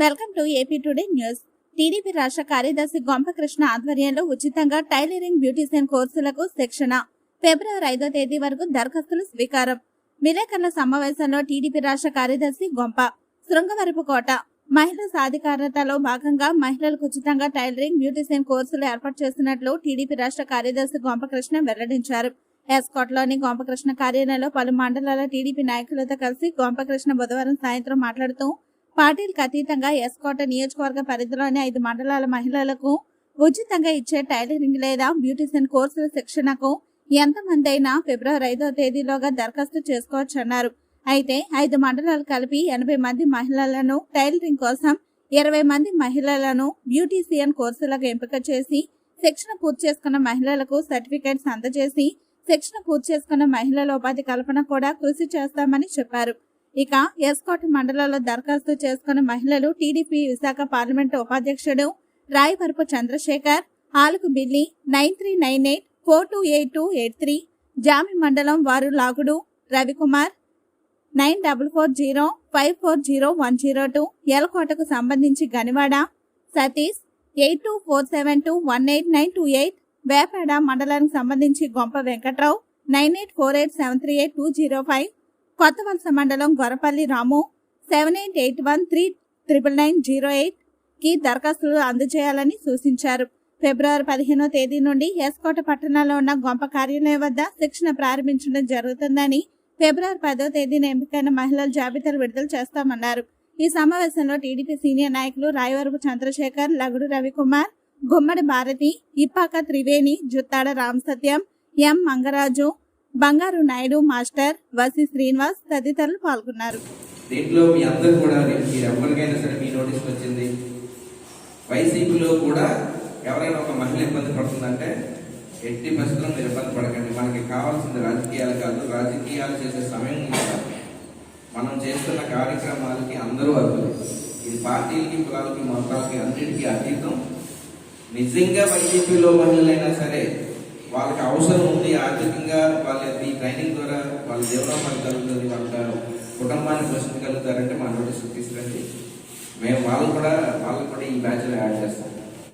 Welcome to AP today news. TDP రాష్ట్ర కార్యదర్శి గొంపకృష్ణ ఆధ్వర్యంలో ఉచితంగా టైలరింగ్ బ్యూటీషియన్ కోర్సులకు శిక్షణ. ఫిబ్రవరి ఐదో తేదీ వరకు దరఖాస్తులు స్వీకారం. విలేకరుల సమావేశంలో టీడీపీ రాష్ట్ర కార్యదర్శి గొంప. శృంగవరపుకోట మహిళా సాధికారతలో భాగంగా మహిళలకు ఉచితంగా టైలరింగ్ బ్యూటీషియన్ కోర్సులు ఏర్పాటు చేస్తున్నట్లు టీడీపీ రాష్ట్ర కార్యదర్శి గొంపకృష్ణ వెల్లడించారు. ఎస్కోట్లోని గోంపకృష్ణ కార్యాలయంలో పలు మండలాల టీడీపీ నాయకులతో కలిసి గోంపకృష్ణ బుధవారం సాయంత్రం మాట్లాడుతూ పార్టీలకు అతీతంగా ఎస్కోట నియోజకవర్గ పరిధిలోని ఐదు మండలాల మహిళలకు ఉచితంగా ఇచ్చే టైలరింగ్ లేదా బ్యూటిషియన్ కోర్సుల శిక్షణకు ఎంతమంది అయినా ఫిబ్రవరి ఐదో తేదీలోగా దరఖాస్తు చేసుకోవచ్చన్నారు. అయితే ఐదు మండలాలు కలిపి ఎనభై మంది మహిళలను టైలరింగ్ కోసం ఇరవై మంది మహిళలను బ్యూటీషియన్ కోర్సులకు ఎంపిక చేసి శిక్షణ పూర్తి చేసుకున్న మహిళలకు సర్టిఫికేట్స్ అందజేసి శిక్షణ పూర్తి చేసుకున్న మహిళల ఉపాధి కల్పన కూడా కృషి చేస్తామని చెప్పారు. ఇక ఎస్కోట మండలంలో దరఖాస్తు చేసుకున్న మహిళలు టీడీపీ విశాఖ పార్లమెంటు ఉపాధ్యక్షుడు రాయవరపు చంద్రశేఖర్ ఆలుకు బిల్లి nine three nine eight four two eight two eight three Jami మండలం వారు Lagudu Ravikumar nine double four zero five four zero one zero two ఎలకోటకు సంబంధించి Ganivada Satish eight two four seven two one eight nine two eight Vepada మండలానికి సంబంధించి Gompa Venkatrao nine eight four eight seven three eight two zero five Kotha Valasa మండలం Gorapalli Ramu seven eight eight one three triple nine zero ఎయిట్కి దరఖాస్తులు అందజేయాలని సూచించారు. ఫిబ్రవరి పదిహేనో తేదీ నుండి ఎస్కోట పట్టణంలో ఉన్న గొంప కార్యాలయం వద్ద శిక్షణ ప్రారంభించడం జరుగుతుందని ఫిబ్రవరి పదో తేదీన ఎంపికైన మహిళల జాబితాలు విడుదల చేస్తామన్నారు. ఈ సమావేశంలో టీడీపీ సీనియర్ నాయకులు రాయవరపు చంద్రశేఖర్ లగుడు రవికుమార్ గుమ్మడి భారతి ఇప్పాక త్రివేణి జుత్తాడ రామ్ సత్యం ఎం మంగరాజు బంగారు నాయుడు మాస్టర్ వసి శ్రీనివాస్ తదితరులు పాల్గొన్నారు. దీంట్లో మీ అందరు కూడా మీరు ఎవరికైనా సరే మీ నోటీస్ వచ్చింది. వైసీపీలో కూడా ఎవరైనా ఒక మహిళ ఇబ్బంది పడుతుందంటే ఎట్టి పరిస్థితుల్లో మీరు ఇబ్బంది పడకండి. మనకి కావాల్సింది రాజకీయాలు కాదు. రాజకీయాలు చేసే సమయం మనం చేస్తున్న కార్యక్రమాలకి అందరూ అర్థం ఇది పార్టీలకి కులాలకి మతాలకి అన్నిటికీ అతీతం. నిజంగా వైసీపీలో మహిళలైనా సరే వాళ్ళకి అవసరం ఉంది ఆర్థికంగా వాళ్ళ ఈ ట్రైనింగ్ ద్వారా వాళ్ళ జీవనోపాధి కలుగుతుంది వాళ్ళ కుటుంబాన్ని పోషించగలుగుతారంటే మా నోటీస్ తీసుకురండి. మేము వాళ్ళు కూడా వాళ్ళు కూడా ఈ బ్యాచ్లో యాడ్ చేస్తాం.